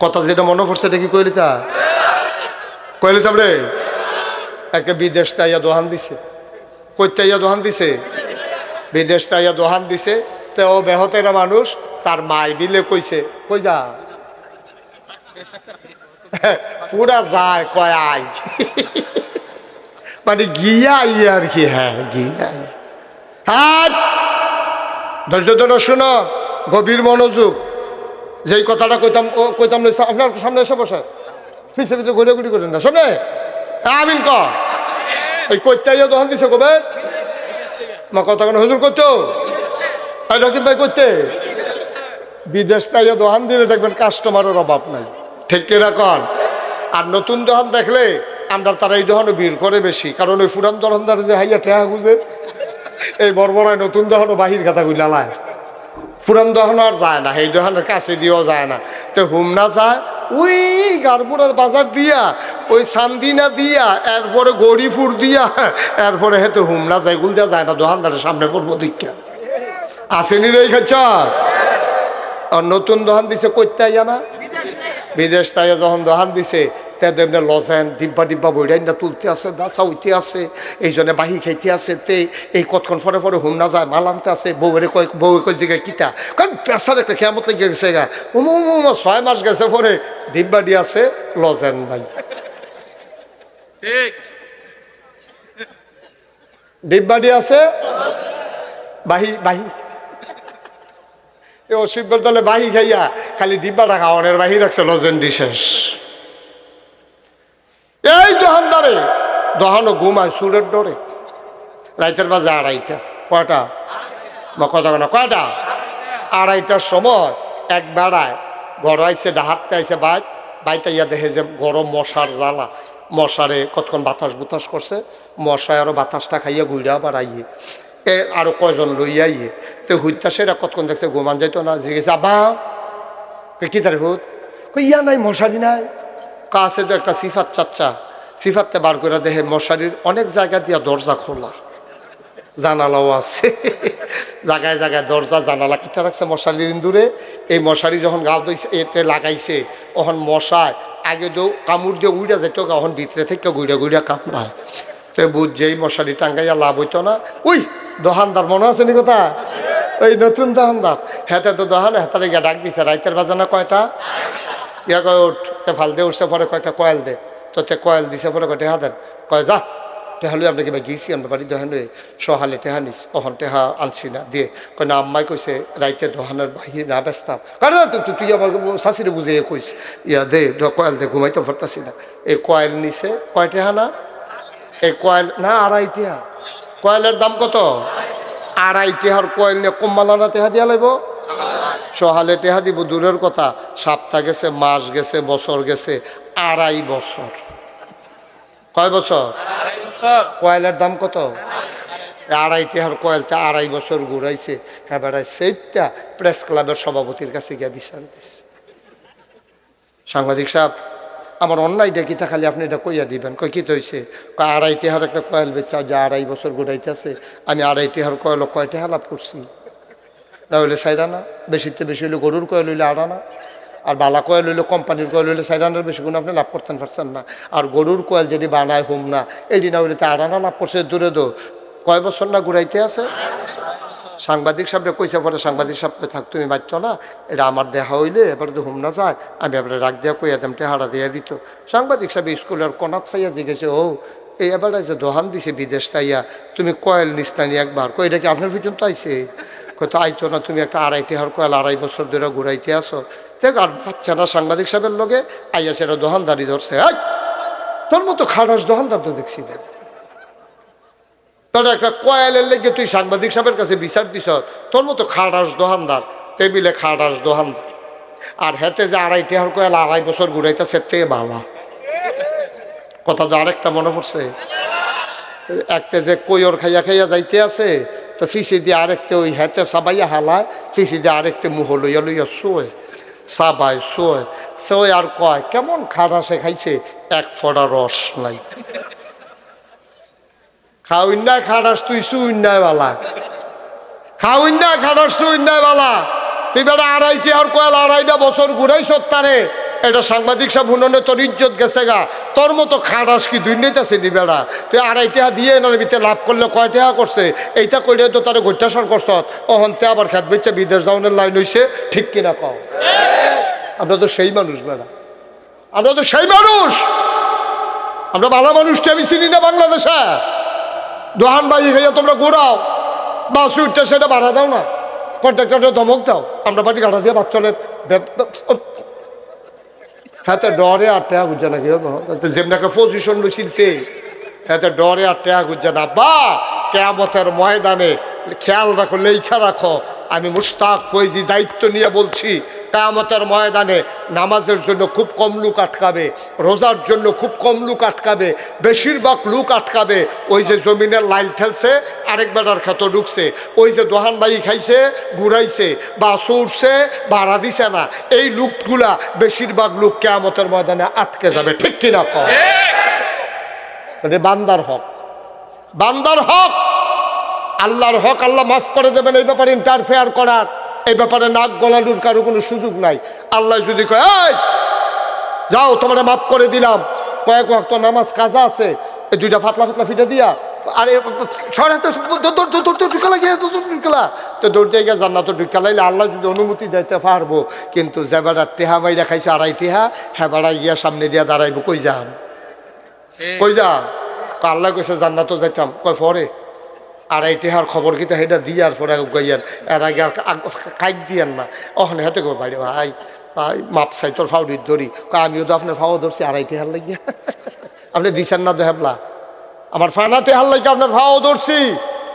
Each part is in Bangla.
কথা যেটা মনে পড়ছে, এটা কি কইলি তা কইলি তাম রে? একে বিদেশ তাইয়া দোহান দিছে। কই তাইয়া দোহান দিছে? বিদেশ তাইয়া দোহান দিছে। তো ও বেহতেরা মানুষ, তার মাই বিলে কইছে, কই যা? পুরা যায়, কয় আই মানে গিয়া আই আর কি হ্যাঁ গিয়া হাত! ধৈর্য ধরে, শোনো, গভীর মনোযোগ। যেই কথাটা কইতাম ও কইতাম আপনার সামনে এসে বসে। পিছিয়ে পিছিয়ে ঘুরে করেন না হ্যাঁ, আমিন ক। এই কইতাইয়া দোকান দিছে কবে? মা কথা কেন হুজুর করতো এই রকিব ভাই করতে বিদেশ তাইয়া দোকান দিলে দেখবেন কাস্টমারের অভাব নাই। ঠিক কিনা কন? আর নতুন দোকান দেখলে আমরা তারা এই দোকানও ভিড় করে বেশি কারণ ওই ফুরান দোকানদার যে হাইয়া ঠেহা গুজে এই বড়বড়ায় নতুন দোকানও বাহির খাতা গুলালায় পুরান দহন আর যায় না, সেই দহনের কাছে দিয়েও যায় না। তো হুমনা যায় ওই গারপুরার বাজার দিয়া, ওই সান্দিনা দিয়া, এরপরে গড়িপুর দিয়া, এরপরে হেতে হুমনা যায় গুল দিয়া যায় না দোকানদারের সামনে পড়ব দীক্ষা। আসেনি রে খাচ্ছ আর নতুন দোকান দিছে করতে না? বিদেশ তাই যখন দোকান দিছে তে দেবনে লজেন ডিব্বা ডিব্বা বইডাইনটা তুলতে আছে দাসা উইতে আছে এই জন্য বাহি খাইতে আছে তে এই কতক্ষণ পরে পরে হুম না যায় মাল আনতে আছে বউরে কয় বউ কয় জিগায় কিতা? কারণ পেশার একটা কেমত লেগে গেছে গা। উমু উমু ছয় মাস গেছে পরে ডিব্বা ডি আছে লজেন নাই। ঠিক। ডিব্বা ডি আছে বাহি বাহি। এই অসিব্যর দলে বাহি খাইয়া খালি ডিব্বাটা খাওয়ানোর বাহি রাখছে, লজেন শেষ এই দোকানদারে দোকানো ঘুমায় সুরের ডরে। রাইতের বাজে আড়াইটা। কয়টা? কথা কেন কয়টা? আড়াইটার সময় এক বেড়ায় ঘর আইসে ডাহাতে আইসে বাইত বাইতে ইয়া দেখে যে গরম মশার জ্বালা। মশারে কতক্ষণ বাতাস বুতাস করছে? মশায় আরও বাতাসটা খাইয়া গুইরা আবার আইয়ে এ আরও কয়জন লইয়া আইয়ে? তো হুইতা সেটা কতক্ষণ দেখছে? গোমান যাইতো না জিজ্ঞেস আবা কি তার হুত ইয়া নাই, মশারি নাই। কাছে তো একটা সিফাত চাচ্চা সিফাততে বার করে দেখে মশারির অনেক জায়গা দিয়া দরজা খোলা। জানালাও আছে। জায়গায় জায়গায় দরজা, জানালা কেটে রাখছে মশারির ইন্দুরে। এই মশারি যখন গাও দইছে এতে লাগাইছে ওখন মশায়, আগে তো কামড় দিয়ে উড়ে যেত এখন ভিতরে থেকে গুড়া গুড়া কামড়ায়। তো বুঝ যেই মশারি টাঙ্গাইয়া লাভ হইতো না। উই! দোকানদার মনে আছে নি কথা? ওই নতুন দোকানদার হেতে তো দোকান হেতারে গিয়ে ডাক দিছে, রাইতের বাজানা কয়টা? ইয়া কয়, উঠ, তে ফাল দিয়ে উঠছে পরে কয়টা? কয়েল দে। তো তে কয়েল দিছে পরে কয়, টেহা দেন। কয়, যা, টেহা লই আমরা কিবা গিয়েছি আমরা বাড়ি দোহান লই। সহালে টেহা নিস, অহন টেহা আনছি না দিয়ে কয়, না, আম্মাই কইছে রাইতে দোহানের বাহিরে না ব্যস্তাম। কারণ তুই তুই- আমার শাশিরে বুঝিয়ে কইস। ইয়া, দে দ কয়েল দে, ঘুমাইতে পারতাছি না। এই কয়েল নিছে, কয় টেহা না? এই কয়েল, না, আড়াই টেহা। কয়েলের দাম কত? আড়াই টেহার কয়েল নিয়ে কম্বালানা টেহা দিয়া লাগবো সহালে টেহা দিব দূরের কথা। সপ্তাহ গেছে মাস গেছে বছর গেছে আড়াই বছর। কয় বছর। কয়েলের দাম কত? আড়াই টেহার কয়েলটা আড়াই বছর ঘুরাইছে। এবারে সেইটা প্রেস ক্লাবের সভাপতির কাছে গিয়ে বিচার দিছে। সাংবাদিক সাহেব আমার অন্যায়টা কিতা খালি আপনি এটা কইয়া দিবেন। কই, কি হয়েছে আড়াই টেহার একটা কয়েল বেচা যে আড়াই বছর ঘুরাইতেছে আমি আড়াই টেহার কয়েল, কয় টেহা লাভ করছি? না হইলে সাইরানা বেশিতে বেশি হইলে গরুর কয়েল হইলে আড়ানা আর বালা কয়েল হইলে কোম্পানির কয়েল হইলে সাইরানার বেশি গুণ আপনি লাভ করতেন পারছেন না। আর গরুর কয়েল যদি বানায় হুম না এটি না হইলে তো আড়ানা লাভ করছে, দূরে দো কয় বছর না ঘুরাইতে আছে? সাংবাদিক সাহেবটা কইছে, পরে সাংবাদিক সাহেবকে থাক, তুমি বাচ্চ না, এটা আমার দেখা হইলে এবার তো হুম না যায়, আমি এবারে রাগ দিয়া কইয়া দেম, টেহারা দিয়া দিত। সাংবাদিক সাহেব স্কুলের কনাত ফাইয়া জিজ্ঞেসে, ও, এই এবারে যে দোহান দিছে বিদেশ তাইয়া, তুমি কয়েল নিস্তানি একবার, কই এটা কি আপনার পর্যন্ত আইছে? কত আইতো না, তুমি একটা আড়াই টেহার কয়েল আড়াই বছর ধরে ঘুরাইতে আসো। দেখ, আর বাচ্চারা সাংবাদিক সাহেবের লগে আইয়া সেটা দোহানদারি ধরছে তোর মতো খাটাস দোহানদার তো দেখছি না। তোর একটা কয়েলের লেগে তুই সাংবাদিক সাহেবের কাছে বিচার দিস তোর মতো খাটাস দোহানদার, টেবিলে খাটাস দোহানদার। আর হেতে যে আড়াই টেহার কয়েল আড়াই বছর ঘুরাইতেছে, তে বালা কথা তো আরেকটা মনে পড়ছে। একটা যে কৈর খাইয়া খাইয়া যাইতে আছে, তো ফিসি দিয়ে আরেকটা ওই হেতে সাবাইয়া হালায়, ফিসি দিয়ে আরেকটা মুহ লইয়া লইয়া শোয় সাবাই শোয়। শোয় আর কয়, কেমন খাটাসে খাইছে, এক ফোড়া রস নাই। খাওইন্যা খাটাস তুই সুইন্যায় বালা। খাওইন্যা খাটাস সুইন্যায় বালা। তুই বেটা আড়াইটি আর কয়াল আড়াইটা বছর ঘুরাই সত্তারে। এটা সাংবাদিক সব হুননে তোর ইজ্জত গেছে গা। তোর মতো খারাস কি দুই নেতাছে নি বেড়া তুই আড়াই টাকা দিয়ে এনার ভিতরে লাভ করলে কয় টাকা করছে? এইটা কইলে তো তার গৈত্যাসন করছ অহন্তে আবার খেত বেচছে বিদেশ যাওয়ানোর লাইন হইছে, ঠিক কিনা কও? আমরা তো সেই মানুষ বেড়া আমরা তো সেই মানুষ! আমরা ভালো মানুষকে আমি চিনি না বাংলাদেশে। দোহান বাজি খাইয়া তোমরা ঘোরাও। বাসু উঠতে সেটা বাধা দাও না। কন্ট্রাক্টরটা ধমক দাও। আমরা পাটি গাড়া দিয়ে বাচ্চলে হ্যাঁ ডরে আর টেয়া গুজা না কেউ যেমন একটা পজিশন লইছিলতে হ্যাঁ ডরে আর টেয়া গুজা না। বা, কেয়ামতের ময়দানে খেয়াল রাখো লেখা রাখো। আমি মুস্তাক ফৈজি দায়িত্ব নিয়ে বলছি কেয়ামতের ময়দানে নামাজের জন্য খুব কম লোক আটকাবে, রোজার জন্য খুব কম লোক আটকাবে, বেশিরভাগ লোক আটকাবে। ওই যে জমিনের লাইল ঠেলছে, আরেক বেটার খেত ঢুকছে। ওই যে দোহান বাই খাইছে, ঘুরাইছে, বা উঠছে ভাড়া দিছে না। এই লোকগুলা বেশিরভাগ লোক কেয়ামতের ময়দানে আটকে যাবে। ঠিক কিনা বান্দার হক। বান্দার হক! আল্লাহর হক আল্লাহ মাফ করে দেবেন এই ব্যাপারে ইন্টারফেয়ার করার। এই ব্যাপারে নাক গলানোর কারও কোনো সুযোগ নাই। আল্লাহ যদি কয় "এই, যাও তোমার মাফ করে দিলাম। কয়েক ওয়াক্ত নামাজ কাজা আছে। এই দুইটা ফাতলা ফাতলা ফিটে দিয়া আরে ছড়া ঢুকালা গিয়ে ঢুকালা তো দৌড়তে গিয়ে জান্নাত আল্লাহ যদি অনুমতি দিতে পারব কিন্তু যে বেড়া টেহা মাইরা খাইছে আড়াই টেহা হ্যাঁ বেড়াই গিয়া সামনে দিয়া দাঁড়াইবো কই যান কই যা আল্লাহ কইছে যাইতাম। কয় পরে। আড়াই টেহার খবর কিতা সেটা দিয়ার পরে গাইয়ার এর আগে আর কাইক দিয়ান না। অহনে হাতে গো বাইরে ভাই ভাই, মাপ চাই তোর ফাউরির ধরি আমিও তো আপনার ফাও ধরছি আড়াই টেহার লাগিয়া। আপনি দিছেন না দেহাবলা আমার ফানা টেহার লাগিয়া আপনার ফাও ধরছি।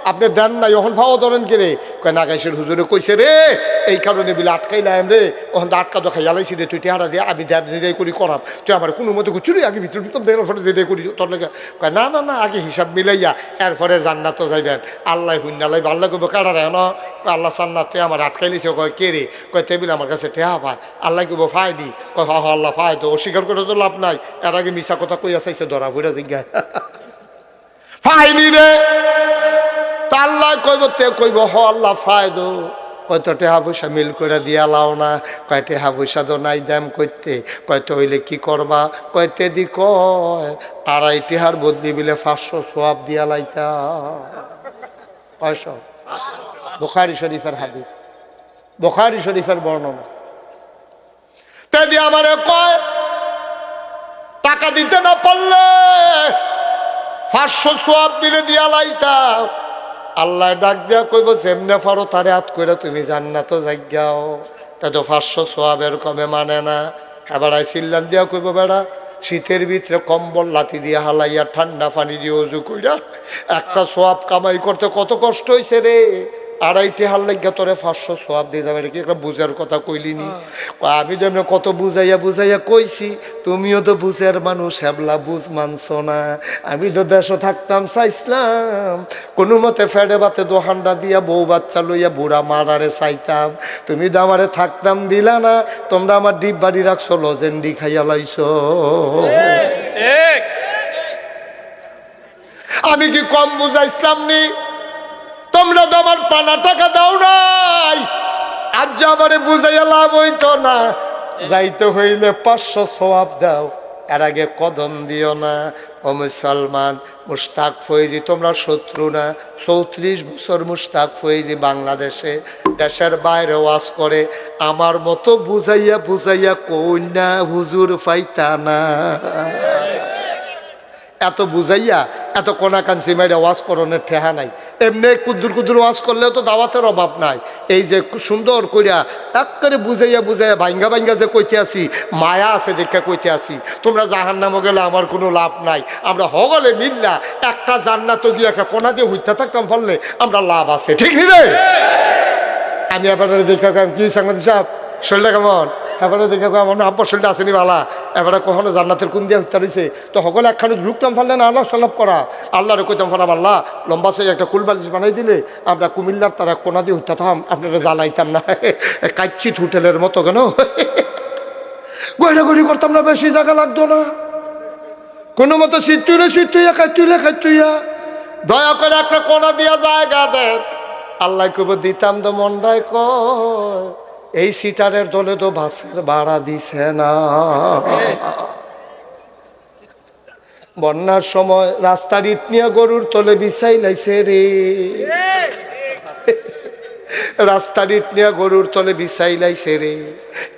আপনি দেন নাই ওখান ফাও ধরেন কে রে কয় নাগাইশের হুজুরে কইছে রে, এই কারণে বিলে আটকাইলাম রে। ওখান আটকা তো খাইয়ালাইছি রে, তুই টেহারা দিয়ে আমি দেব যেটাই করি করাম। তুই আমার কোনো মতো চুরি আগে ভিতরে ভিতর দেওয়ার পরে যেটাই করি, তোর লেগে। কয়, না না না, আগে হিসাব মিলাইয়া এরপরে জান্নাত যাইবেন। আল্লাহ হুন্নালাই আল্লাহ কইব কাটা রে আল্লাহ সান্নাতে আমার আটকাইলিছে কয়, কে রে? কয়, টেবিল আমার কাছে টেহা পায়। আল্লাহ কইব ফায়নি কয়, হ হ, আল্লাহ, ফায় তো অস্বীকার করে তো লাভ নাই। এর আগে মিশা কথা কইয়া চাইছে, ধরা ফুরা জিজ্ঞাসা। ফাইনি রে। তা আল্লাহ কইব, তে কইব, হ আল্লাহ ফায়দো। কয়ত টেহা পয়সা মিল করে দিয়া লাও না। কয় টেহা পয়সা তো নাই দাম করতে কয় তো হইলে কি করবা? কয় তে দি কয়, আড়াই টেহার বদলি বিলে পাঁচশো সোয়াব দিয়া লাইতা। কয়শো বোখারি শরীফের হাদিস। বোখারি শরীফের বর্ণনা। তে আমারে কয়, টাকা দিতে না পারলে পাঁচশো সোয়াব দিলে দিয়া লাইতাম আল্লাহ ডাক দিয়া কইব, যেমনে পারো তারে হাত করে তুমি জান্নাত যাইগাও। তা তো পাঁচশো সোয়াবের কমে মানে না। এবার সিল্লান দিয়া কইব, বেড়া, শীতের ভিতরে কম্বল, লাথি দিয়ে হালাইয়া ঠান্ডা পানি দিয়ে উজু কইরা একটা সোয়াব কামাই করতে কত কষ্ট হয়েছে রে? আড়াইটি হাল লাগিয়া তোরে পাঁচশো সোয়াব দিয়ে যাবে কি একটা বুঝার কথা কইলিনি? কয়, আমি তো এমনি কত বুঝাইয়া বুঝাইয়া কইছি তুমিও তো বুঝের মানুষ হেবলা বুঝ মানছ না। আমি তো দেশে থাকতাম চাইছিলাম কোনো মতে ফেডে বাতে দোহানটা দিয়া বউ বাচ্চা লইয়া বুড়া মারারে চাইতাম। তুমি তো আমারে থাকতাম দিলা না তোমরা আমার ডিপ বাড়ি রাখছো লজেন্ডি খাইয়া লাইছো। আমি কি কম বুঝাইছিলাম নি? তোমরা তো আমার পানা টাকা দাও নাই। আজ আমারে বুঝাইয়া লাভ হইতো না, যাইতে হইলে পাঁচশো সোয়াব দাও। এর আগে কদম দিও না, ও মুসলমান মুস্তাক ফৈজি তোমরা শত্রু না। চৌত্রিশ বছর মুস্তাক ফৈজি বাংলাদেশে, দেশের বাইরে ওয়াজ করে। আমার মতো বুঝাইয়া বুঝাইয়া কন্যা হুজুর পাইতা না। এত বুঝাইয়া, এত কোনা কাঞ্চি মাইরা ওয়াজ করণের ঠেহা নাই। এমনি কুদ্দুর কুদ্দুর ওয়াজ করলেও তো দাওয়াতের অভাব নাই। এই যে সুন্দর কইরা এক করে বুঝাইয়া বুঝাইয়া ভাঙ্গা ভাঙ্গা যে কইতে আসি, মায়া আছে দেখে কইতে আসি, তোমরা জাহান নামে গেলে আমার কোনো লাভ নাই। আমরা হগলে মিল্লা, একটা জান্নাত গিয়ে একটা কোনা দিয়ে হইতে থাকতাম ফললে আমরা লাভ আছে। ঠিক নি রে? আমি এবারে দেখা কি সাংবাদিক সাহেব? শরীরটা কেমন? এবারে দেখা আমার আব্বার শরীরটা আসেনি বালা। এবারে কখনো জান্নাতের কোন দিয়ে হত্যা রয়েছে তো সকলে একখানে ঢুকতাম পারলে না, আল্লাহ সাল্লাভ করা। আল্লাহরে কইতাম পারাম আল্লাহ লম্বা সে একটা কুলবালিশ বানাই দিলে আমরা কুমিল্লার তারা কোনা দিয়ে হত্যাতাম আপনারা জ্বালাইতাম না। কাচ্চিত হোটেলের মতো কেন? গড়ি করতাম না, বেশি জায়গা লাগতো না। কোনো মতো শীত তুলে শীত তুইয়া খাই তুলে খাই তুইয়া। দয়া করে একটা কোনা দিয়া জায়গা দেখ আল্লাহ কব দিতাম তো মন্ডায় কয় এই সিটারের দলে তো বাসের ভাড়া দিছে না। বন্যার সময় রাস্তার ইট নিয়ে গরুর তলে বিছাই লাইছে রে। রাস্তার ইট নিয়ে গরুর তলে বিছাই লাইছে রে।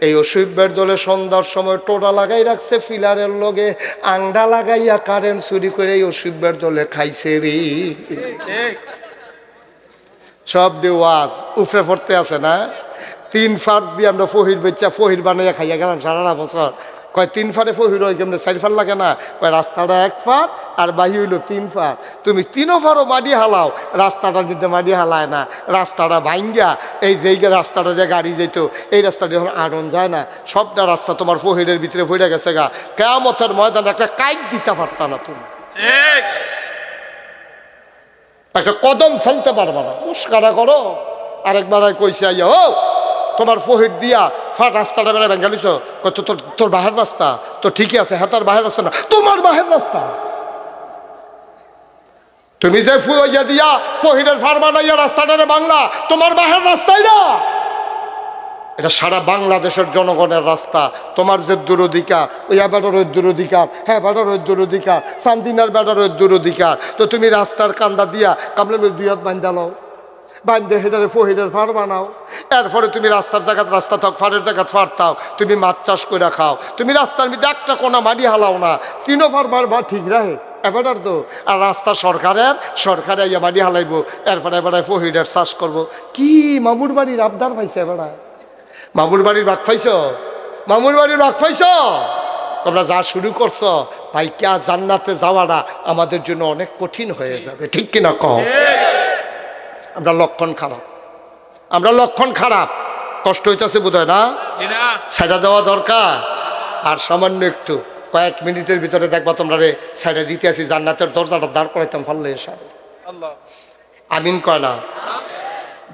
এই অসুবের দলে সন্ধ্যার সময় টোটা লাগাই রাখছে ফিলারের লগে আংডা লাগাইয়া কারেন্ট চুরি করে এই অসুবের দলে খাইছে রে। সব ডে ওয়াজ উফরে পড়তে আছে না? তিন ফাট দিয়ে আমরা ফহির বেচা ফহির বানাইয়া খাইয়া গেলাম সারা বছর। কয় তিন ফাটে ফহির হয় কেমন? চারি ফাট লাগে না? কয় রাস্তাটা এক ফাট আর বাহি হইল তিন ফাট। তুমি তিনও ফারও মাটি হালাও। রাস্তাটার মধ্যে মাটি হালায় না। রাস্তাটা ভাঙ্গা এই যেই যে রাস্তাটা যে গাড়ি যেত এই রাস্তাটা যখন আড়ন যায় না। সবটা রাস্তা তোমার ফহিরের ভিতরে ফইরা গেছে গা। কেমতের ময়দানে একটা কাইক দিতে পারতা না তুমি। একটা কদম ফেলতে পারবা না। মুস্কারা করো। আরেকবার কইছে আইয়া ও তোমার ফহির দিয়া ফাট রাস্তাটা বেড়া ভেঙ্গালিছ কত তোর তোর বাহের রাস্তা? তো ঠিকই আছে হ্যাঁ তার বাহের রাস্তা না। তোমার বাহের রাস্তা? তুমি যে ফুয়া দিয়া ফহিরের ফার বানাইয়া রাস্তাটারে বাংলা তোমার বাহের রাস্তাই না? এটা সারা বাংলাদেশের জনগণের রাস্তা। তোমার যে দূরধিকার, ওই বেটার ওই দূরধিকার হ্যাঁ বেটার ওই দূরধিকার শান্তিনার বেটার ওই দূরধিকার। তো তুমি রাস্তার কান্দা দিয়া কামলে দুই হাত বান্ধালো বান্ধে হেটারে ফহিরের ফার বানাও। এরপরে তুমি রাস্তার জায়গাত রাস্তা থাক, ফারের জায়গাত ফার তাও। তুমি মাছ চাষ করে খাও। তুমি রাস্তার মধ্যে একটা কোনা মাটি হালাও না। তিনও ফার বার বার ঠিক রাহে। এবার তো, আর রাস্তা সরকারের, সরকারে ইয়া মাটি হালাইবো। এরপরে এবারে ফহিরের চাষ করব। কি মামুর বাড়ির আবদার পাইছে এবারে? মামুর বাড়ির বাঘ পাইছ? মামুর বাড়ির বাঘ পাইছ? তোমরা যা শুরু করছ ভাই ক্যা জান্নাতে যাওয়াটা আমাদের জন্য অনেক কঠিন হয়ে যাবে। ঠিক কিনা কহ আমরা লক্ষণ খারাপ। আমরা লক্ষণ খারাপ। কষ্ট হইতেছে বোধ হয় না সাইডা দেওয়া দরকার। আর সামান্য একটু কয়েক মিনিটের ভিতরে দেখবা তোমরা রে সাইডা দিতে আসি জান্নাতের দরজাটা দাঁড় করাইতাম এসব আল্লাহ। আমিন কয় না?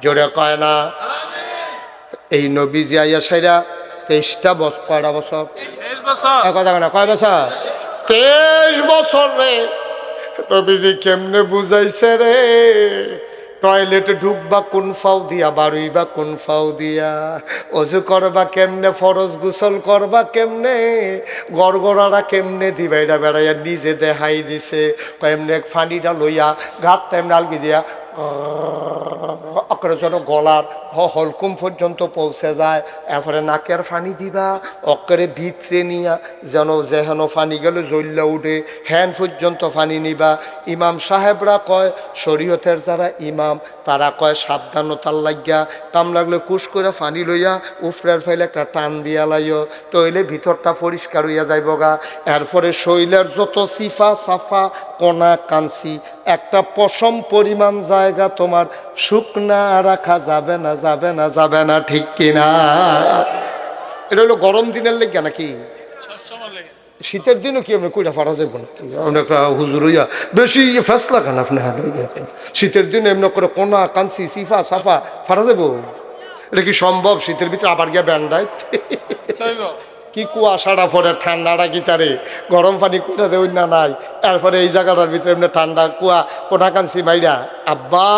জোরে কয় না? এই নবীজি আইয়া সাইরা তেইশটা বছর কয়টা বছর? কথা কয় না কয় বছর? তেইশ বছর রে। নবীজি কেমনে বুঝাইছে রে? টয়লেটে ঢুকবা, কোন ফাও দিয়া বাড়ুইবা, কোন ফাও দিয়া। অজু করবা কেমনে, ফরজ গোসল করবা কেমনে? গড়গড়ারা কেমনে দিবাইরা বেড়াইয়া নিজে দেহাই দিছে। কেমনে ফানিটা লইয়া ঘাত টাইম নালগি দিয়া অকরে যেন গলার হলকুম পর্যন্ত পৌঁছে যায়। এরপরে নাকের ফানি দিবা অকরে ভিতরে নিয়া যেন যেহেন ফানি গেলে জ্বললে উঠে হ্যান পর্যন্ত ফানি নিবা। ইমাম সাহেবরা কয়, শরীয়তের যারা ইমাম, তারা কয়, সাবধানতার লাগিয়া কাম লাগলে কুশ করে ফানি লইয়া উফরের ফাইলে একটা টান দিয়া লাইও, তইলে ভিতরটা পরিষ্কার হইয়া যাইব গা। এরপরে শৈলের যত সিফা সাফা, কণা, কাঞ্চি, একটা পশম পরিমাণ জায়গা তোমার শুকনা রাখা যাবে না যাবে না যাবে না, ঠিক কিনা? এটা হলো গরম দিনের লেগে নাকি? শীতের দিনও কি আমরা কইরা ফারা যাব না একটা হুজুর হইয়া বেশি ফেসলা কেন আপনি শীতের দিনে এমনি করে কোনা, কাঞ্চি, সিফা, সাফা ফারা যাব এটা কি সম্ভব? শীতের ভিতরে আবার গিয়া ব্যান্ডায় কি কুয়াশাটা পরে ঠান্ডাটা কি তারে? গরম পানি কুটা দেউন না নাই। তারপরে এই জায়গাটার ভিতরে এমনি ঠান্ডা কুয়া কোনা কানসি মাইরা। আব্বা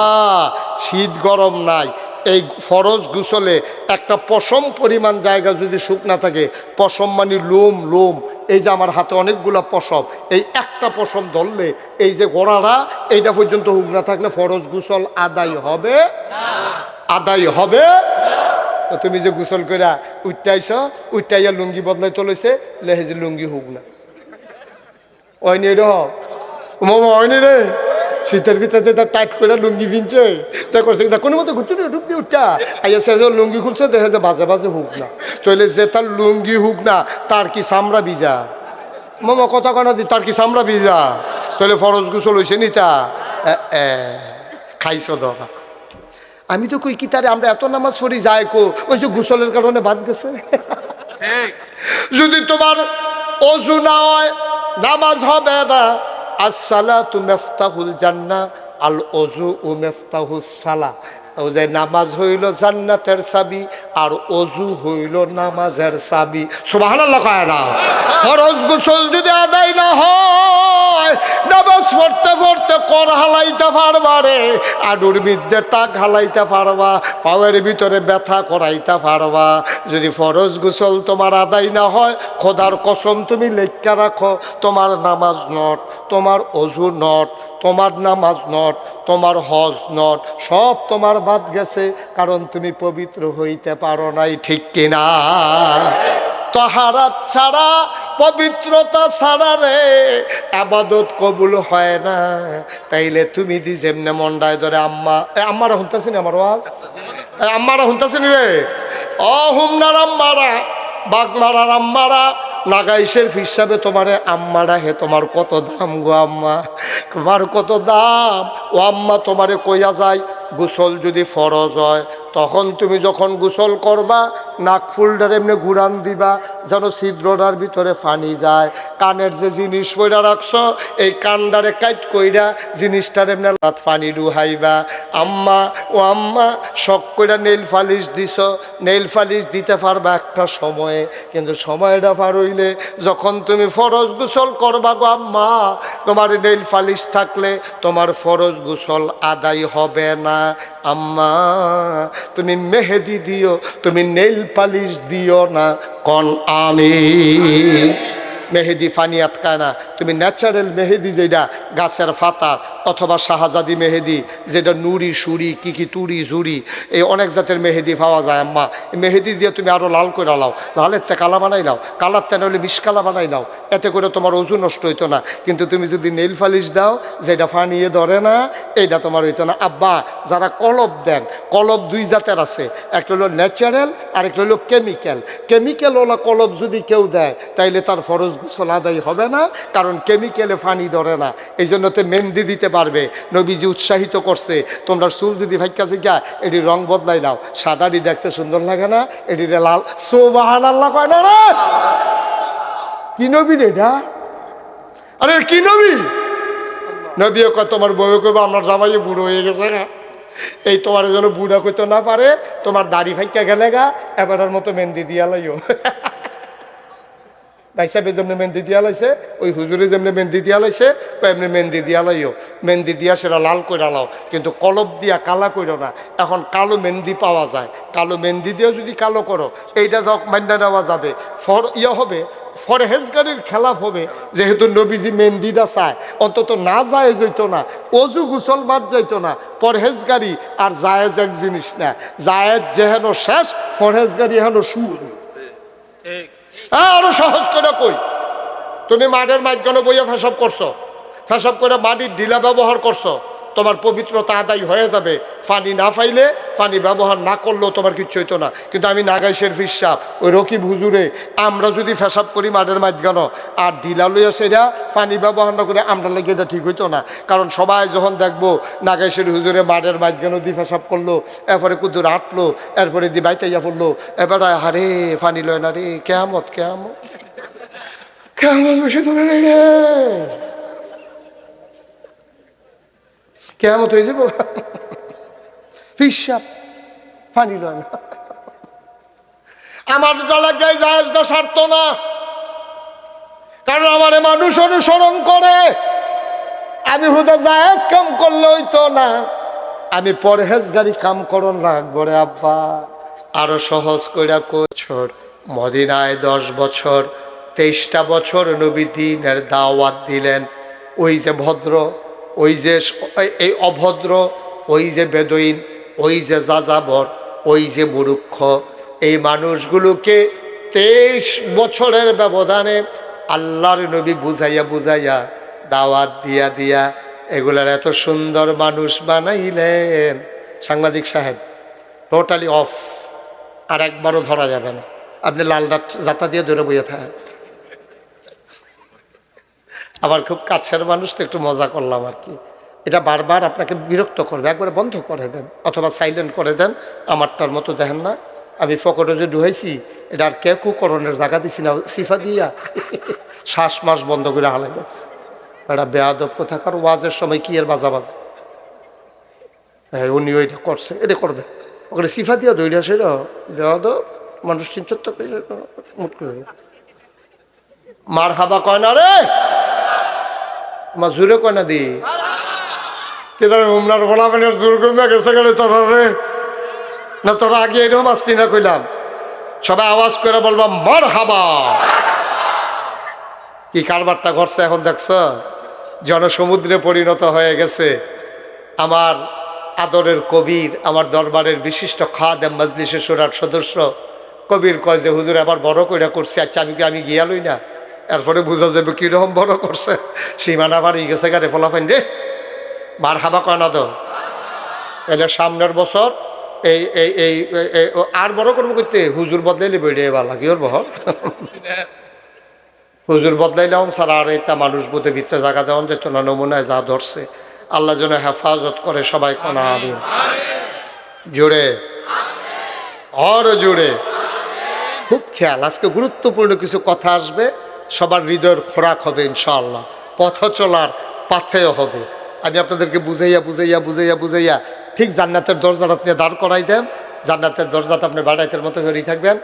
শীত গরম নাই। এই ফরজ গুসলে একটা পশম পরিমাণ জায়গা যদি শুকনা থাকে পশম মানে লোম লোম। এই যে আমার হাতে অনেকগুলা পশম এই একটা পশম ধরলে এই যে গোড়াটা এইটা পর্যন্ত হুক না থাকলে ফরজ গুসল আদায় হবে? আদায় হবে? তো তুমি যে গোসল কইরা উঠটাইছ উঠটাইয়া লুঙ্গি বদলাই চলেছে লেহে যে লুঙ্গি হুক না। ওইনি র রে। শীতের ভিতরে টাইট করে লুঙ্গি ভিনছে তা করছে তা কোনো মতো ঘুরছে ঢুক দিয়ে উঠটা আইয়া সে লুঙ্গি খুলছে দেখে যে বাজে বাজে হুক না। তাহলে যে তার লুঙ্গি হুক না তার কি চামড়া ভিজা? মামা কথা কানা দি তার কি চামড়া ভিজা? তাহলে ফরজ গোসল হয়েছে নি তা? এ, এ, খাইছ দরকার আমি তো কই কি তারে আমরা এত নামাজ পড়ি যায় কো ওই যে গোসলের কারণে বাদ গেছে। ঠিক। যদি তোমার অজু না হয় নামাজ হবে না। আসসালা তু মেফতাহুল জান্না আল অজু ও মেফতাহুল সালা যে নামাজ হইল জান্নাতের চাবি আর অজু হইল নামাজের চাবি। সুবহানাল্লাহ কয় না। ফরজ গোসল যদি আদায় না হয়, নামাজ পড়তে পড়তে কর হালাইতে পারবা রে। আডুর বিদ্যে টাক হালাইতে পারবা, পাওয়ের ভিতরে ব্যথা করাইতে পারবা। যদি ফরজ গোসল তোমার আদায় না হয়, খোদার কসম তুমি লেখা রাখো, তোমার নামাজ নট, তোমার অজু নট তোমার নামাজ নট, তোমার হজ নট, সব তোমার বাদ গেছে, কারণ তুমি পবিত্র হইতে পারো নাই, ঠিক কিনা? তাহারাত ছাড়া, পবিত্রতা ছাড়া রে, আবাদত কবুল হয় না। তাইলে তুমি দি যেমনে মন্ডায় ধরে, আম্মা আম্মারা শুনতেছেন আমার ওয়াজ? আম্মারা শুনতেছেন রে? অ, হুমনার আম্মারা, বাগমারার আম্মারা নাগাইশের হিসাবে তোমারে আম্মারা হে তোমার কত দাম গো আম্মা? তোমার কত দাম? ও আম্মা, তোমারে কইয়া যায় গোসল যদি ফরজ হয়, তখন তুমি যখন গোসল করবা নাক ফুলটার এমনি ঘুরান দিবা, যেন ছিদ্রটার ভিতরে ফানি যায়। কানের যে জিনিস কইরা রাখছ, এই কানডারে কাইট কইরা জিনিসটার এমনি লাত ফানি ডুহাইবা। আম্মা, ও আম্মা, শখ কইরা নেল ফালিশ দিছ। নেল ফালিশ দিতে পারবা একটা সময়ে, কিন্তু সময়টা পার হইলে যখন তুমি ফরজ গোসল করবা গো আম্মা, তোমার নেল ফালিশ থাকলে তোমার ফরজ গোসল আদায় হবে না। আম্মা, তুমি মেহেদি দিও, তুমি নেল পালিশ দিও না, কন আমি। মেহেদি ফানি আটকায় না। তুমি ন্যাচারাল মেহেদি যেটা গাছের ফাতা অথবা শাহজাদি মেহেদি, যেটা নুড়ি সুরি কি কি তুড়ি জুড়ি এই অনেক জাতের মেহেদি পাওয়া যায়। আম্মা মেহেদি দিয়ে তুমি আরও লাল করে লাও। লালের তে কালা বানাই লাও, কালার তে নইলে মিসকালা বানাই লাও। এতে করে তোমার ওজু নষ্ট হইতো না। কিন্তু তুমি যদি নেল ফালিশ দাও, যেটা ফানিয়ে ধরে না, এইটা তোমার হইতো না। আব্বা, যারা কলব দেন, কলব দুই জাতের আছে। একটা হলো ন্যাচারাল আর একটা হলো কেমিক্যাল কেমিক্যাল ওলা কলব যদি কেউ দেয়, তাইলে তার ফরজ গোসল আদায় হবে না, কারণ কেমিক্যালে ফানি ধরে না। এই জন্য তো মেহেন্দি দিতে পারবে। নবীজি উৎসাহিত করছে, তোমরা চুল যদি ভাইকা জিগা এটি রং বদলাই নাও। সাদাটি দেখতে সুন্দর লাগে না এটি লাল। সোবাহান আল্লাহ কয় না কি নবী এটা? আরে কি নবী? নবী কয়, তোমার বউ কইবা, আমার জামাই বুড়ো হয়ে গেছে না এই তোমার যেন বুড়া কইতে না পারে, তোমার দাড়ি ফাইকা গেলে গা, এবারের মতো মেহেন্দি দিয়া লাইও। ভাই সাহেব যেমনি মেহেন্দি দিয়া লাইছে, ওই হুজুরে যেমনি মেহেন্দি দিয়া লাইছে তো এমনি মেহেন্দি দিয়া লাইও। মেহেন্দি দিয়া সেটা লাল করে লাও, কিন্তু কলব দিয়া কালা করো না। এখন কালো মেহেন্দি পাওয়া যায়। কালো মেহেন্দি দিয়েও যদি কালো করো, এইটা যখন মান্য নেওয়া যাবে, ফর ইয়ে হবে, ফরহেজগারির খেলাফ হবে, যেহেতু নবীজি মেহেন্দিটা চায়। অন্তত না যায় যাইতো না, অজু গুসল বাদ যাইতো না পরহেজগারি আর জায়েজ এক জিনিস না। জায়েজ যেহেন শেষ, ফরহেজগারি হেন শুরু ঠিক। আরও সহজ করে কই? তুমি মাঠের মাঝখানে বইয়া ফেসব করছ। ফেসব করে মাটির ঢিলা ব্যবহার করছ। তোমার পবিত্রতা আদায় হয়ে যাবে। পানি না পাইলে পানি ব্যবহার না করলেও তোমার কিচ্ছু হইতো না। কিন্তু আমি নাগাইশের ফিসাব ওই রকিব হুজুরে, আমরা যদি ফেসাব করি মাঠের মাঝখানো, আর ডিলা লইয়া সেরা পানি ব্যবহার না করে আমরা লেগে এটা ঠিক হইতো না। কারণ সবাই যখন দেখব নাগাইশের হুজুরে মাঠের মাঝখানো দিয়ে ফেসাব করল, এরপরে কুদুর আটলো এরপরে দি বাইতাইয়া পড়ল, এবার হারে, পানি লয় না রে কেমত কেমত কেমন বসে ধরে রে রে কেমত হয়ে যাব। ফিসাব পানি লয় আমার জায়গায় জাহাজটা সারত না। কারণ আমার মানুষ অনুসরণ করে। আমি হুদা জাহাজ কাম করলে হইতো না। আমি পরহেজগারি কাম করন লাগবো রে আব্বা। আরও সহজ কইরা কোছর মদিনায় দশ বছর, তেইশটা বছর নবী দিনের দাওয়াত দিলেন। ওই যে ভদ্র ওই যে এই- অভদ্র, ওই যে বেদইন, ওই যে যাযাবর, ওই যে মুরুক্ষ এই মানুষগুলোকে তেইশ বছরের ব্যবধানে আল্লাহর নবী বুঝাইয়া বুঝাইয়া দাওয়াত দিয়া দিয়া এগুলার এত সুন্দর মানুষ বানাইলেন। সাংবাদিক সাহেব, টোটালি অফ। আর একবারও ধরা যাবে না। আপনি লাল যাতা দিয়ে ধরে বইয়ে থাকেন। আমার খুব কাছের মানুষ তো একটু মজা করলাম আর কি। এটা বারবার আপনাকে বিরক্ত করবে। একবারে বন্ধ করে দেন, অথবা সাইলেন্ট করে দেন, আমারটার মতো দেখেন না। আমি ফকটে যে ঢুকাইছি এটা আর কে কুকরণের জায়গা দিছি না, সিফা দিয়া। শ্বাস মাস বন্ধ করে হালাই যাচ্ছে এটা বেয়াদব কোথাকার, ওয়াজের সময় কি এর বাজা বাজে হ্যাঁ উনি ওইটা করছে, এটা করবে। ওখানে সিফা দিয়া দইটা সেটা তো মানুষ চিন্তা মুট করে মার হাবা কয় না রে! মা জুড়ে কয় দি? কেদার উমনার বলা মানে জোর কমে গেছে গেলে তোরা রে। না, তোরা আগে এরকম আসতি না কইলাম। সবাই আওয়াজ করে বলবা মার হাবা কি কারবারটা ঘটছে এখন দেখছ? জনসমুদ্রে পরিণত হয়ে গেছে। আমার আদরের কবির, আমার দরবারের বিশিষ্ট খাদেম মজলিসের সুরার সদস্য কবির কয় যে, হুজুর আবার বড় কইরা করছে আচ্ছা আমি কি আমি গিয়ালই না? এরপরে বোঝা যাবে কীরকম বড় করছে। সীমানা বাড়ি গেছে গাড়ি ফলাফাইন রে। মার হাবা কয় না তো? এলে সামনের বছর এই এই এই আর বড় করব করতে হুজুর বদলাইলে বেড়ে ভালো কি ওর বহর। হুজুর বদলাইলাম সারা আর এটা মানুষ বোধে ভিতরে জায়গা দেওয়ান যেত না, নমুনায় যা ধরছে। আল্লাহ যেন হেফাজত করে সবাই কনা আমি জোরে। আর জোরে। খুব খেয়াল, আজকে গুরুত্বপূর্ণ কিছু কথা আসবে। সবার হৃদয়ের খোরাক হবে ইনশাআল্লাহ। পথ চলার পাথেয় হবে। আমি আপনাদেরকে বুঝাইয়া বুঝাইয়া বুঝাইয়া বুঝাইয়া ঠিক জান্নাতের দরজাটা আপনি দাঁড় করাই দেন। জান্নাতের দরজাটা আপনি বাড়াইতের মতো করেই থাকবেন।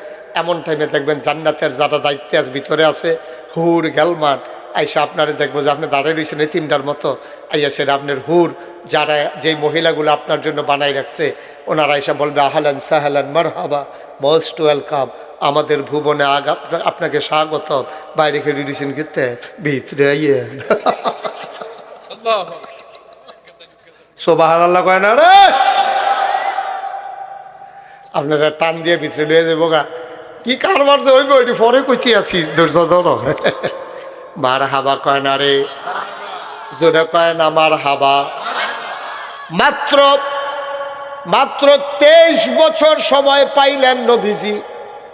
এমন টাইমে দেখবেন জান্নাতের যারা দায়িত্বে আজ ভিতরে আছে, হুর গেলমান আইসা আপনারে দেখব যে আপনি দাঁড়িয়ে রয়েছেন এই তিনটার মতো। আইয়া সেটা আপনার হুর, যারা যেই মহিলাগুলো আপনার জন্য বানাই রাখছে, ওনারা আইসা বলবে, আহলান সাহালান মার হাবা মোস্ট ওয়েলকাম আমাদের ভুবনে আগ আপনা- আপনাকে স্বাগত। বাইরে খেয়ে রিডিশন করতে ভিতরে ইয়ে আল্লাহ। সোবাহান আল্লাহ কয় না রে? আপনারা টান দিয়ে ভিতরে লয়ে যাব গা। কি কারবার যে হইব ওইটি পরে কইতে আছি ধৈর্য ধরো। মার হাবা কয় না রে? জোরে কয় না মার হাবা মাত্র মাত্র তেইশ বছর সময় পাইলেন নবীজি।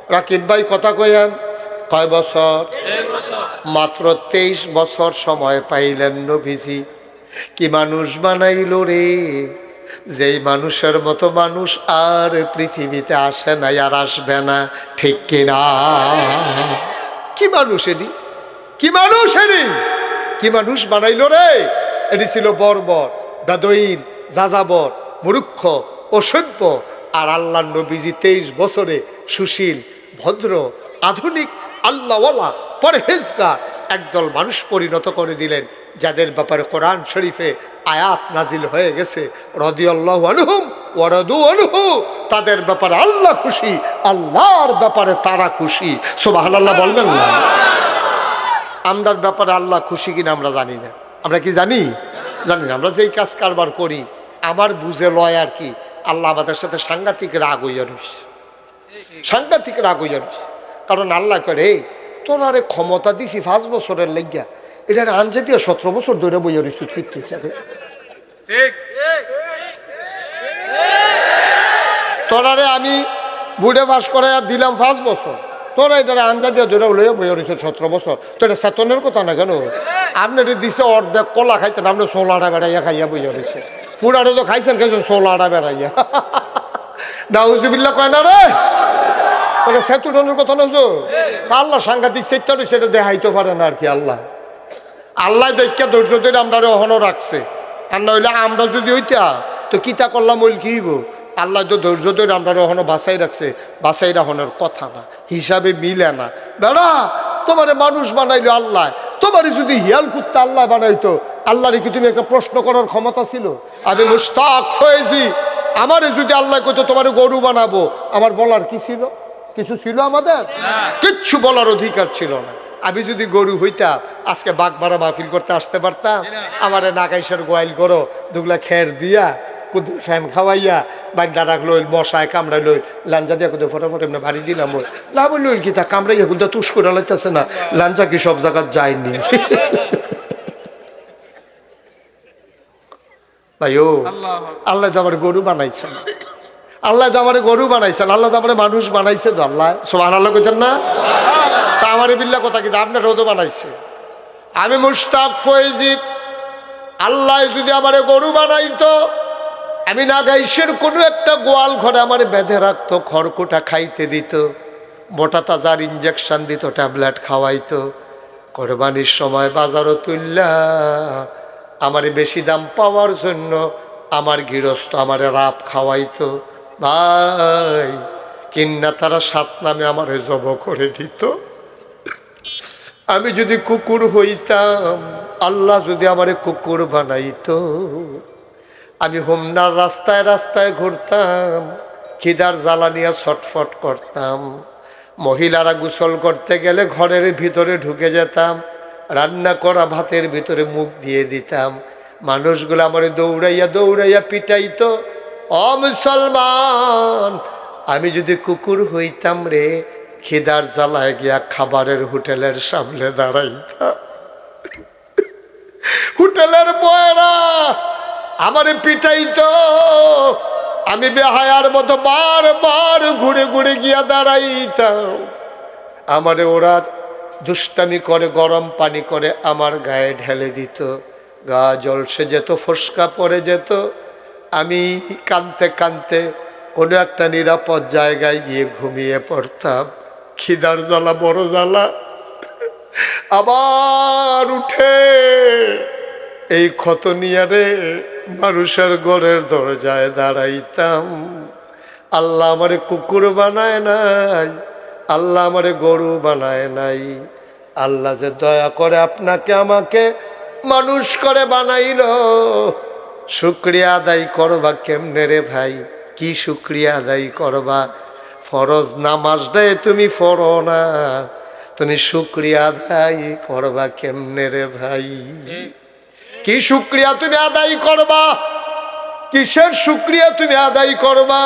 রাকিব ভাই কথা কইয়ান কয় বছর? মাত্র তেইশ বছর সময় পাইলেন নবীজি। কি মানুষ বানাইল রে? যেই মানুষের মতো মানুষ আর পৃথিবীতে আসে না আর আসবে না ঠিক কিনা কি মানুষ এটি? কি মানুষ এটি? কি মানুষ বানাইল রে? এটি ছিল বর্বর বেদইন যাযাবর মূর্খ অসভ্য আর আল্লাহ নবীজি তেইশ বছরে সুশীল, ভদ্র, আধুনিক, আল্লাহওয়ালা, পরহেজগার একদল মানুষ পরিণত করে দিলেন, যাদের ব্যাপারে কোরআন শরীফে আয়াত নাজিল হয়ে গেছে। তাদের ব্যাপারে আল্লাহ খুশি, আল্লাহর ব্যাপারে তারা খুশি। সুবহানাল্লাহ বলবেন না? আমরার ব্যাপারে আল্লাহ খুশি কিনা আমরা জানি না। আমরা কি জানি? জানি না। আমরা যেই কাজ কারবার করি, আমার বুঝে লয় আর কি, আল্লাহ আমাদের সাথে সাংঘাতিক রাগ হইয়া রয়েছে সাংঘাতিক রাগ হইয়া রয়েছে কারণ আল্লাহ করে "এই, তোর আরে ক্ষমতা দিছি পাঁচ বছরের লেগিয়া এটার আনজে দিয়ে সতেরো বছর ধরে বইয়া রয়েছে হিসাবে ঠিক তোরারে আমি বুড়ে পাস করে দিলাম পাঁচ বছর। তোরা এটা আঞ্জা দিয়ে ধরে লইয়া বইয়া রয়েছে সতেরো বছর। তো এটা চেতনের কথা না কেন? আপনার দিছে অর্ধেক কলা খাইতেন আপনি সোলাটা বেড়াইয়া খাইয়া বইয়া রয়েছে ফুড়ারে তো খাইছেন খাইছেন সোলাটা বেড়াইয়া। নাউজুবিল্লা কয় না রে? ওটা সেতুটনের কথা না তো আল্লাহ সাংঘাতিক সেটা সেটা দেখাইতে পারে না আর কি আল্লাহ। আল্লাহ দেখা ধৈর্য ধরে আমরা অহনও রাখছে। আর নইলে আমরা যদি ওইটা তো কিতা করলাম ওই কি হইব? আল্লাহ তো ধৈর্য ধরে আমরা অহনো বাসাই রাখছে। বাসাই রাখনের কথা না হিসাবে মিলে না। বেড়া তোমারে মানুষ বানাইলো আল্লাহ। তোমার যদি হিয়াল কুত্তা আল্লাহ বানাইতো আল্লাহরে কি তুমি একটা প্রশ্ন করার ক্ষমতা ছিল? আমি মুস্তাক ফয়েজি। আমারে যদি আল্লাহ কইতো তোমার গরু বানাবো আমার বলার কি ছিল? কিছু ছিল আমাদের? কিচ্ছু বলার অধিকার ছিল না। আমি যদি গরু হইতাম আজকে বাঘ মারা মাহফিল করতে আসতে পারতাম। আমার নাগাইশের গোয়াইল করো দুগুলা খের দিয়া কুদুর ফ্যান খাওয়াইয়া বান্দা রাখল মশায় কামড়াই লই লাঞ্জা দিয়া কুদে ফটাফট এমনি ভারী দিলাম ওই লাভ লইল কি তা? কামড়াইয়া কিন্তু তুস করে লাইতেছে না। লাঞ্জা কি সব জায়গায় যায়নি। ভাই ও। আল্লাহ আমার গরু বানাইছেন। আল্লাহ তো আমার গরু বানাইছেন, আল্লাহ তো আমার মানুষ বানাইছে তো আল্লাহ। সোহান আল্লাহ কইছেন না? তা আমার বিল্লা কথা কিন্তু আপনার রোদও বানাইছে। আমি মুস্তাক ফয়েজি। আল্লাহ যদি আমার গরু বানাইতো, আমি না গাইশের কোনো একটা গোয়াল ঘরে আমার বেঁধে রাখতো, খড়কুটা খাইতে দিত, মোটা তাজার ইঞ্জেকশন দিত ট্যাবলেট খাওয়াইতো। কোরবানির সময় বাজারও তুললা আমার বেশি দাম পাওয়ার জন্য আমার গৃহস্থ আমারে রাপ খাওয়াইতো। ভাই, কিন্না তারা সাত নামে আমারে জব করে দিত। আমি যদি কুকুর হইতাম, আল্লাহ যদি আমারে কুকুর বানাইতো। আমি হোমনার রাস্তায় রাস্তায় ঘুরতাম, খিদার জ্বালা নিয়ে ছটফট করতাম। মহিলারা গোসল করতে গেলে ঘরের ভিতরে ঢুকে যেতাম। রান্না করা ভাতের ভিতরে মুখ দিয়ে দিতাম। মানুষগুলো আমার দৌড়াইয়া দৌড়াইয়া পিটাইতো। অ মুসলমান, আমি যদি কুকুর হইতাম রে, খিদার জ্বালায় গিয়া খাবারের হোটেলের সামনে দাঁড়াইতাম হোটেলের বয়রা আমারে পিটাইতো। আমি বেহায়ার মতো বার বার ঘুরে ঘুরে গিয়া দাঁড়াইতাম। আমারে ওরা দুষ্টামি করে, গরম পানি করে আমার গায়ে ঢেলে দিত। গা জলসে যেত, ফসকা পড়ে যেত। আমি কানতে কানতে কোনো একটা নিরাপদ জায়গায় গিয়ে ঘুমিয়ে পড়তাম। খিদার জ্বালা, বড় জ্বালা। আবার উঠে এই ক্ষত নিয়ে রে মানুষের ঘরের দরজায় দাঁড়াইতাম। আল্লাহ আমারে কুকুর বানায় নাই। আল্লাহ আমারে গরু বানায় নাই। আল্লাহ যে দয়া করে আপনাকে আমাকে মানুষ করে বানাইল। শুক্রিয়া আদায় করবা কেমনে রে ভাই? কি শুক্রিয়া আদায় করবা? ফরজ নামাজটাই তুমি পড়ো না। তুমি শুক্রিয়া আদায় করবা কেমনে রে ভাই? কি শুক্রিয়া তুমি আদায় করবা? কিসের শুক্রিয়া তুমি আদায় করবা?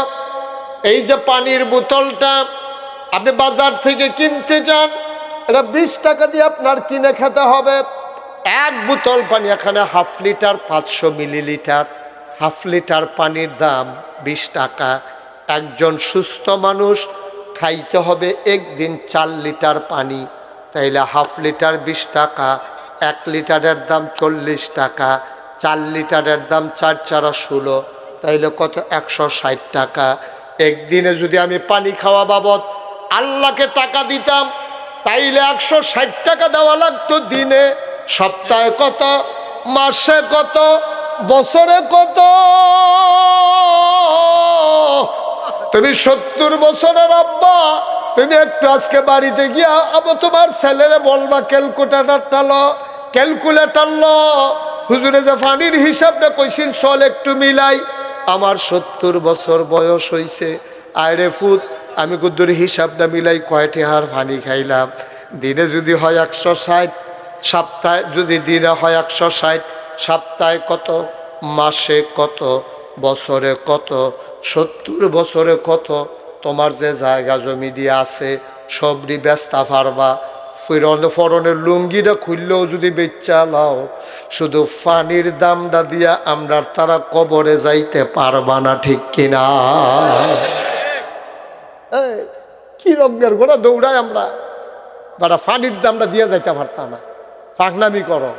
এই যে পানির বোতলটা আপনি বাজার থেকে কিনতে চান, এটা বিশ টাকা দিয়ে আপনার কিনে খেতে হবে। এক বোতল পানি এখানে হাফ লিটার, পাঁচশো মিলিলিটার। হাফ লিটার পানির দাম বিশ টাকা। একজন সুস্থ মানুষ খাইতে হবে একদিন চার লিটার পানি, তাইলে হাফ লিটার বিশ টাকা, এক লিটারের দাম চল্লিশ টাকা, চার লিটারের দাম চার চারা ষোলো, তাইলে কত? একশো ষাট টাকা। একদিনে যদি আমি পানি খাওয়া বাবদ আল্লাহকে টাকা দিতাম, তাইলে একশো ষাট টাকা দেওয়া লাগতো দিনে। সপ্তাহে কত, মাসে কত, বছরে কত? তুমি সত্তর বছরের আব্বা, তুমি একটু আজকে বাড়িতে গিয়া আবার তোমার ছেলেরে বলবা ক্যালকুলেটার টালো ক্যালকুলেটার ল। হুজুরে যে পানির হিসাবটা কইছিল চল একটু মিলাই। আমার সত্তর বছর বয়স হইছে। আয়রে ফুত, আমি কুদ্দুর হিসাবটা মিলাই কয়টি হার পানি খাইলাম। দিনে যদি হয় একশো ষাট, সপ্তাহে যদি দিনে হয় একশো ষাট, সপ্তাহে কত, মাসে কত, বছরে কত, সত্তর বছরে কত, তোমার যে জায়গা জমি দিয়ে আছে সবরি ব্যস্তা পারবা। ফিরন ফরনের লুঙ্গিটা খুললেও যদি বেচা লাও, শুধু পানির দামটা দিয়া আমরা তারা কবরে যাইতে পারবা না, ঠিক কিনা? কি রঙের ঘোড়া? দৌড়াই আমরা। বাটা পানির দামটা দিয়ে যাইতে পারতাম না। ফাঁকনামি করো।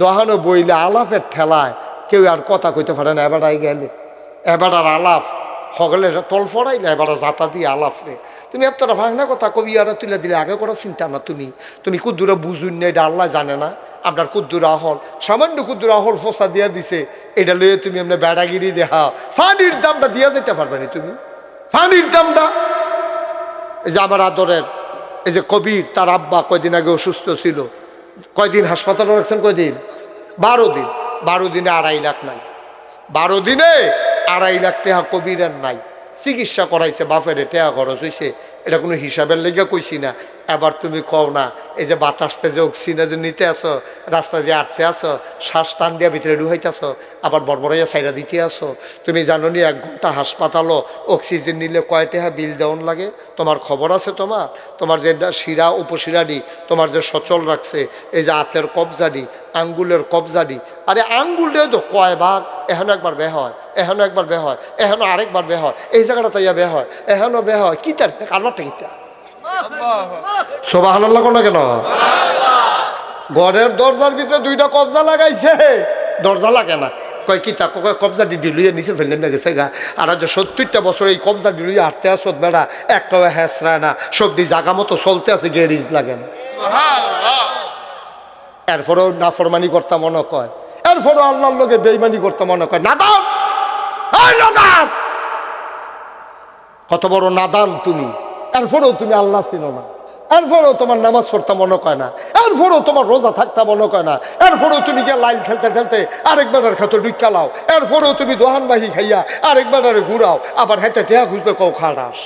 দহানো বইলে আলাপের ঠেলায় কেউ আর কথা কইতে পারে না এবারাই গেলে। এবার আর আলাপ সকলে তল ফড়াই না, এবার যাতা দিয়ে আলাপ রে তুমি এতটা ভাঙনা কথা কবি আর তুলে দিলে, আগে করা চিন্তা না তুমি। তুমি কুদ্দুরা বুঝুন না, এটা আল্লাহ জানে না। আপনার কুদ্দুরা হল সামান্য কুদ্দুরা হল ফসা দিয়ে দিছে, এটা লইয়ে তুমি এমনি বেড়াগিরি দেহা ফানির দামটা দিয়ে যেতে পারবে না তুমি। ফানির দামটা। এই যে আমার আদরের, এই যে কবির, তার আব্বা কয়দিন আগে অসুস্থ ছিল। কয়দিন হাসপাতালে রাখছেন? কয়দিন? বারো দিন। বারো দিনে আড়াই লাখ নাই। বারো দিনে আড়াই লাখ টেহা কবিরের নাই। চিকিৎসা করাইছে, বাপের টেহা খরচ হয়েছে এটা কোনো হিসাবের লেগে কইছি না। এবার তুমি কও না, এই যে বাতাসতে যে অক্সিজেন যে নিতে আসো রাস্তা দিয়ে আটতে আসো শ্বাস টান দিয়া ভিতরে আসো আবার বড়বড়াইয়া সাইডা দিতে আসো তুমি জানো নি, এক ঘণ্টা হাসপাতালও অক্সিজেন নিলে কয় টাকা বিল দেওয়ান লাগে? তোমার খবর আছে তোমার? তোমার যে শিরা, উপশিরাডি, তোমার যে সচল রাখছে, এই যে হাতের কবজাডি, আঙ্গুলের কবজাডি, আরে আঙ্গুলটা তো কয় ভাগ? এখনও একবার বে হয় এখনও একবার বে হয় এখনও আরেকবার বে হয়, এই জায়গাটা তাইয়া বে হয় এখনও বে হয়। কি তার? কারবারটা কিটা সোবাহান আল্লাহ না কেন? ঘরের দরজার ভিতরে দুইটা কবজা লাগাইছে। দরজা লাগে না। কয় কি তা কয় কবজা ডিডি লুইয়া নিচে ফেললেন না গেছে গা আর যে সত্তরটা বছর এই কবজা ডিলুইয়া হাঁটতে আসত বেড়া একটাও হ্যাঁসরায় না। সবদি জাগা মতো চলতে আছে গেরিজ লাগে না। এরপরেও নাফরমানি করতে মনে কয় এরপরেও আল্লাহর লোকে বেইমানি করতে মনে কয় না দাও ওই নাদান কত বড় নাদান তুমি। এরপরেও তুমি আল্লাহ চিনো না। এরপরেও তোমার নামাজ পড়তে মনে কয় না। এরপরেও তোমার রোজা থাকতে মনে কয় না। এরপরেও তুমি গিয়ে লাইন খেলতে খেলতে আরেকবার খাতো ডুইকা লাও এরপরেও তুমি দোহান বাহি খাইয়া আরেকবার ঘুরাও। আবার হেঁটে টেহা খুঁজতে কও খাড়াস